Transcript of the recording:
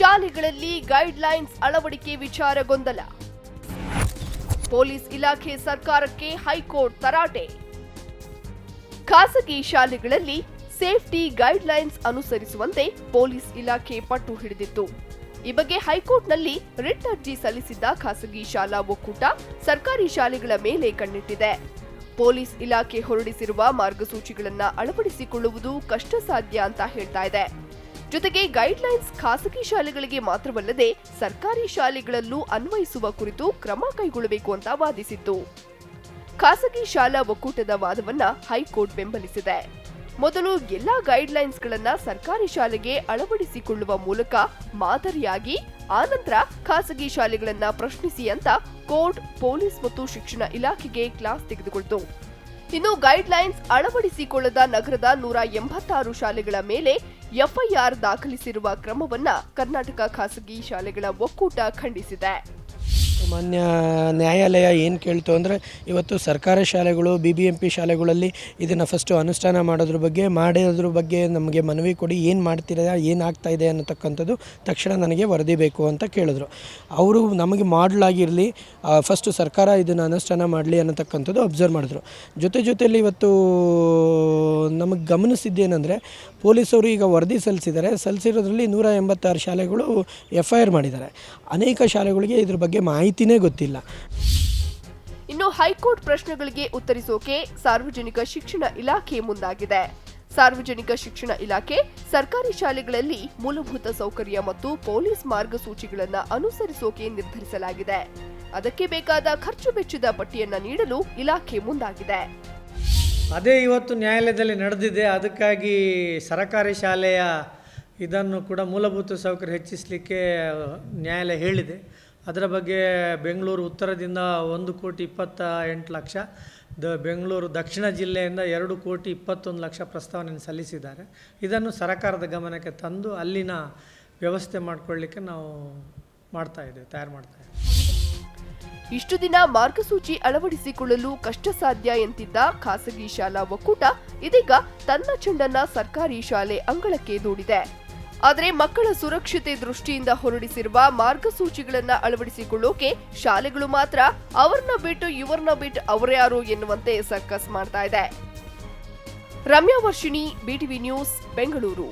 ಶಾಲೆಗಳಲ್ಲಿ ಗೈಡ್ಲೈನ್ಸ್ ಅಳವಡಿಕೆ ವಿಚಾರ ಗೊಂದಲ ಪೊಲೀಸ್ ಇಲಾಖೆ ಸರ್ಕಾರಕ್ಕೆ ಹೈಕೋರ್ಟ್ ತರಾಟೆ. ಖಾಸಗಿ ಶಾಲೆಗಳಲ್ಲಿ ಸೇಫ್ಟಿ ಗೈಡ್ಲೈನ್ಸ್ ಅನುಸರಿಸುವಂತೆ ಪೊಲೀಸ್ ಇಲಾಖೆ ಪಟ್ಟು ಹಿಡಿದಿತ್ತು. ಈ ಬಗ್ಗೆ ಹೈಕೋರ್ಟ್ನಲ್ಲಿ ರಿಟ್ ಅರ್ಜಿ ಸಲ್ಲಿಸಿದ್ದ ಖಾಸಗಿ ಶಾಲಾ ಒಕ್ಕೂಟ ಸರ್ಕಾರಿ ಶಾಲೆಗಳ ಮೇಲೆ ಕಣ್ಣಿಟ್ಟಿದೆ. ಪೊಲೀಸ್ ಇಲಾಖೆ ಹೊರಡಿಸಿರುವ ಮಾರ್ಗಸೂಚಿಗಳನ್ನು ಅಳವಡಿಸಿಕೊಳ್ಳುವುದು ಕಷ್ಟ ಸಾಧ್ಯ ಅಂತ ಹೇಳ್ತಾ ಇದೆ. ಜೊತೆಗೆ ಗೈಡ್ಲೈನ್ಸ್ ಖಾಸಗಿ ಶಾಲೆಗಳಿಗೆ ಮಾತ್ರವಲ್ಲದೆ ಸರ್ಕಾರಿ ಶಾಲೆಗಳಲ್ಲೂ ಅನ್ವಯಿಸುವ ಕುರಿತು ಕ್ರಮ ಕೈಗೊಳ್ಳಬೇಕು ಅಂತ ವಾದಿಸಿತ್ತು. ಖಾಸಗಿ ಶಾಲಾ ಒಕ್ಕೂಟದ ವಾದವನ್ನ ಹೈಕೋರ್ಟ್ ಬೆಂಬಲಿಸಿದೆ. ಮೊದಲು ಎಲ್ಲಾ ಗೈಡ್ಲೈನ್ಸ್ಗಳನ್ನ ಸರ್ಕಾರಿ ಶಾಲೆಗೆ ಅಳವಡಿಸಿಕೊಳ್ಳುವ ಮೂಲಕ ಮಾದರಿಯಾಗಿ ಆನಂತರ ಖಾಸಗಿ ಶಾಲೆಗಳನ್ನ ಪ್ರಶ್ನಿಸಿ ಅಂತ ಕೋರ್ಟ್, ಪೊಲೀಸ್ ಮತ್ತು ಶಿಕ್ಷಣ ಇಲಾಖೆಗೆ ಕ್ಲಾಸ್ ತೆಗೆದುಕೊಳ್ತು. ಇನ್ನು ಗೈಡ್ಲೈನ್ಸ್ ಅಳವಡಿಸಿಕೊಳ್ಳದ ನಗರದ ನೂರ ಎಂಬತ್ತಾರು ಶಾಲೆಗಳ ಮೇಲೆ ಎಫ್ಐಆರ್ ದಾಖಲಿಸಿರುವ ಕ್ರಮವನ್ನ ಕರ್ನಾಟಕ ಖಾಸಗಿ ಶಾಲೆಗಳ ಒಕ್ಕೂಟ ಖಂಡಿಸಿದೆ. ಮಾನ್ಯ ನ್ಯಾಯಾಲಯ ಏನು ಕೇಳ್ತು ಅಂದರೆ ಇವತ್ತು ಸರ್ಕಾರಿ ಶಾಲೆಗಳು ಬಿ ಬಿ ಎಂ ಪಿ ಶಾಲೆಗಳಲ್ಲಿ ಇದನ್ನು ಫಸ್ಟು ಅನುಷ್ಠಾನ ಮಾಡೋದ್ರ ಬಗ್ಗೆ ಮಾಡೋದ್ರ ಬಗ್ಗೆ ನಮಗೆ ಮನವಿ ಕೊಡಿ, ಏನು ಮಾಡ್ತೀರ, ಏನು ಇದೆ ಅನ್ನತಕ್ಕಂಥದ್ದು ತಕ್ಷಣ ನನಗೆ ವರದಿ ಬೇಕು ಅಂತ ಕೇಳಿದ್ರು. ಅವರು ನಮಗೆ ಮಾಡಲ್ ಆಗಿರಲಿ ಫಸ್ಟು ಸರ್ಕಾರ ಇದನ್ನು ಅನುಷ್ಠಾನ ಮಾಡಲಿ ಅನ್ನತಕ್ಕಂಥದ್ದು ಅಬ್ಸರ್ವ್ ಮಾಡಿದ್ರು. ಜೊತೆ ಜೊತೆಯಲ್ಲಿ ಇವತ್ತು, ನಮಗೆ ಗಮನಿಸಿದ್ದೇನೆಂದರೆ, ಪೊಲೀಸವರು ಈಗ ವರದಿ ಸಲ್ಲಿಸಿದ್ದಾರೆ ಸಲ್ಲಿಸಿರೋದ್ರಲ್ಲಿ ನೂರ ಎಂಬತ್ತಾರು ಶಾಲೆಗಳು ಎಫ್ ಐ ಆರ್ ಮಾಡಿದ್ದಾರೆ. ಅನೇಕ ಶಾಲೆಗಳಿಗೆ ಇದ್ರ ಬಗ್ಗೆ ಮಾಹಿತಿನೇ ಗೊತ್ತಿಲ್ಲ. ಇನ್ನು ಹೈಕೋರ್ಟ್ ಪ್ರಶ್ನೆಗಳಿಗೆ ಉತ್ತರಿಸೋಕೆ ಸಾರ್ವಜನಿಕ ಶಿಕ್ಷಣ ಇಲಾಖೆ ಮುಂದಾಗಿದೆ. ಸಾರ್ವಜನಿಕ ಶಿಕ್ಷಣ ಇಲಾಖೆ ಸರ್ಕಾರಿ ಶಾಲೆಗಳಲ್ಲಿ ಮೂಲಭೂತ ಸೌಕರ್ಯ ಮತ್ತು ಪೊಲೀಸ್ ಮಾರ್ಗಸೂಚಿಗಳನ್ನು ಅನುಸರಿಸೋಕೆ ನಿರ್ಧರಿಸಲಾಗಿದೆ. ಅದಕ್ಕೆ ಬೇಕಾದ ಖರ್ಚು ವೆಚ್ಚದ ಪಟ್ಟಿಯನ್ನು ನೀಡಲು ಇಲಾಖೆ ಮುಂದಾಗಿದೆ. ಅದೇ ಇವತ್ತು ನ್ಯಾಯಾಲಯದಲ್ಲಿ ನಡೆದಿದೆ. ಅದಕ್ಕಾಗಿ ಸರಕಾರಿ ಶಾಲೆಯ ಇದನ್ನು ಕೂಡ ಮೂಲಭೂತ ಸೌಕರ್ಯ ಹೆಚ್ಚಿಸಲಿಕ್ಕೆ ನ್ಯಾಯಾಲಯ ಹೇಳಿದೆ. ಅದರ ಬಗ್ಗೆ ಬೆಂಗಳೂರು ಉತ್ತರದಿಂದ ಒಂದು ಕೋಟಿ ಇಪ್ಪತ್ತ ಎಂಟು ಲಕ್ಷ, ದ ಬೆಂಗಳೂರು ದಕ್ಷಿಣ ಜಿಲ್ಲೆಯಿಂದ ಎರಡು ಕೋಟಿ ಇಪ್ಪತ್ತೊಂದು ಲಕ್ಷ ಪ್ರಸ್ತಾವನೆಯನ್ನು ಸಲ್ಲಿಸಿದ್ದಾರೆ. ಇದನ್ನು ಸರಕಾರದ ಗಮನಕ್ಕೆ ತಂದು ಅಲ್ಲಿನ ವ್ಯವಸ್ಥೆ ಮಾಡಿಕೊಳ್ಳಿಕ್ಕೆ ನಾವು ಮಾಡ್ತಾ ಇದ್ದೇವೆ, ತಯಾರು ಮಾಡ್ತಾ ಇಷ್ಟು ದಿನ ಮಾರ್ಗಸೂಚಿ ಅಳವಡಿಸಿಕೊಳ್ಳಲು ಕಷ್ಟ ಸಾಧ್ಯ ಎಂತಿದ್ದ ಖಾಸಗಿ ಶಾಲಾ ಒಕ್ಕೂಟ ಇದೀಗ ತನ್ನ ಚೆಂಡನ್ನ ಸರ್ಕಾರಿ ಶಾಲೆ ಅಂಗಳಕ್ಕೆ ದೂಡಿದೆ. ಆದರೆ ಮಕ್ಕಳ ಸುರಕ್ಷತೆ ದೃಷ್ಟಿಯಿಂದ ಹೊರಡಿಸಿರುವ ಮಾರ್ಗಸೂಚಿಗಳನ್ನು ಅಳವಡಿಸಿಕೊಳ್ಳೋಕೆ ಶಾಲೆಗಳು ಮಾತ್ರ ಅವರನ್ನ ಬಿಟ್ಟು ಇವ್ರನ್ನ ಬಿಟ್ಟು ಅವರ್ಯಾರು ಎನ್ನುವಂತೆ ಸರ್ಕಸ್ ಮಾಡ್ತಾ ಇದೆ. Ramya Varshini, BTV news, Bengaluru.